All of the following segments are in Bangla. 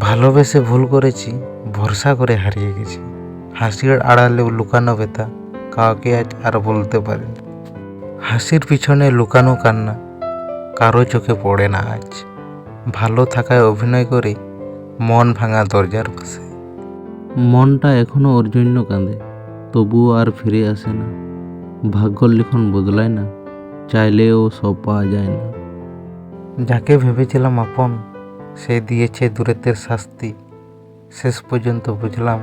ভালোবেসে ভুল করেছি ভরসা করে হারিয়ে গেছি। হাসির আড়ালে লুকানো ব্যথা কাউকে আজ আর বলতে পারি না। হাসির পিছনে লুকানো কান্না কারও চোখে পড়ে না আজ। ভালো থাকায় অভিনয় করে মন ভাঙা দরজার পাশে। মনটা এখনও ওর জন্য কাঁদে তবুও আর ফিরে আসে না। ভাগ্যর লিখন বদলায় না চাইলেও সব পাওয়া যায় না। যাকে ভেবেছিলাম আপন সে দিয়েছে দূরত্বের শাস্তি। শেষ পর্যন্ত বুঝলাম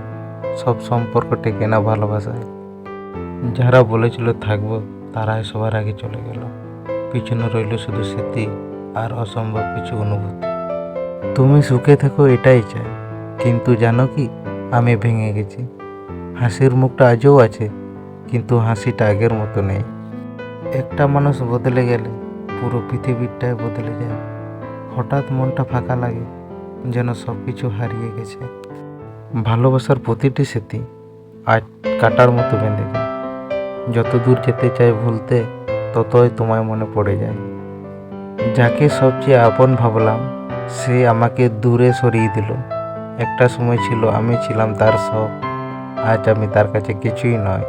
সব সম্পর্ক টেকে না ভালোবাসায় যারা বলেছিল থাকব, তারাই সবার আগে চলে গেল। পিছনে রইল শুধু স্মৃতি আর অসম্ভব কিছু অনুভূতি। তুমি সুখে থেকো, এটাই চাই। কিন্তু জানো কি? আমি ভেঙে গেছি। হাসির মুখটা আজও আছে, কিন্তু হাসিটা আগের মতো নেই। একটা মানুষ বদলে গেলে পুরো পৃথিবীটাই বদলে যায়। হঠাৎ মনটা ফাঁকা লাগে, যেন সব কিছু হারিয়ে গেছে। ভালোবাসার প্রতিটি স্মৃতি আজ কাটার মতো বেঁধে যায়। যত দূর যেতে চাই ভুলতে, ততই তোমায় মনে পড়ে যায়। যাকে সবচেয়ে আপন ভাবলাম, সে আমাকে দূরে সরিয়ে দিল। একটা সময় ছিল আমি ছিলাম তার সব, আজ আমি তার কাছে কিছুই নয়।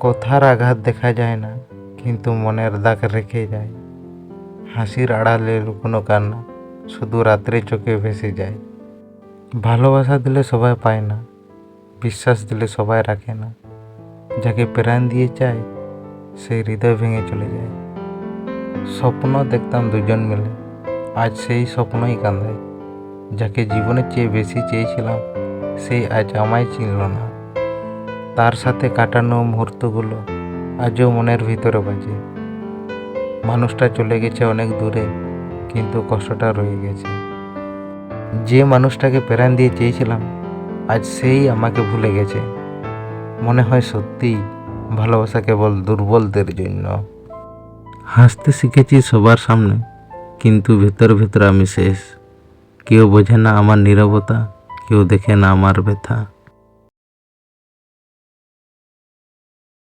কথার আঘাত দেখা যায় না, কিন্তু মনের দাগ রেখে যায়। হাসির আড়ালে লুকোনো কান্না শুধু রাত্রে চোখে ভেসে যায়। ভালোবাসা দিলে সবাই পায় না, বিশ্বাস দিলে সবাই রাখে না। যাকে প্রাণ দিয়ে চায়, সেই হৃদয় ভেঙে চলে যায়। স্বপ্ন দেখতাম দুজন মিলে, আজ সেই স্বপ্নই কান্দায়। যাকে জীবনের চেয়ে বেশি চেয়েছিলাম সেই আজ আমায় চিনল না। তার সাথে কাটানো মুহূর্তগুলো আজও মনের ভিতরে বাজে। মানুষটা চলে গেছে অনেক দূরে, কিন্তু কষ্টটা রয়ে গেছে। যে মানুষটাকে প্রাণ দিয়ে চেয়েছিলাম, আজ সেই আমাকে ভুলে গেছে। মনে হয় সত্যিই ভালোবাসা কেবল দুর্বলদের জন্য। হাসতে শিখেছি সবার সামনে, কিন্তু ভেতর ভেতর আমি শেষ। কেউ বোঝে না আমার নীরবতা, কেউ দেখে না আমার ব্যথা।